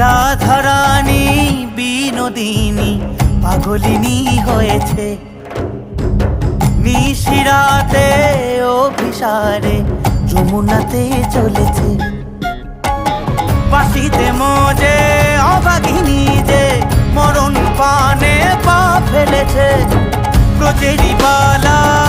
রাধারানী বিনোদিনী, পাগলিনী হয়েছে। নিশিরাতে অভিসারে, যমুনাতে চলেছে। বাসিতে মজে অভাগিনী যে, মরণ পানে পা ফেলেছে। প্রচেরি বালা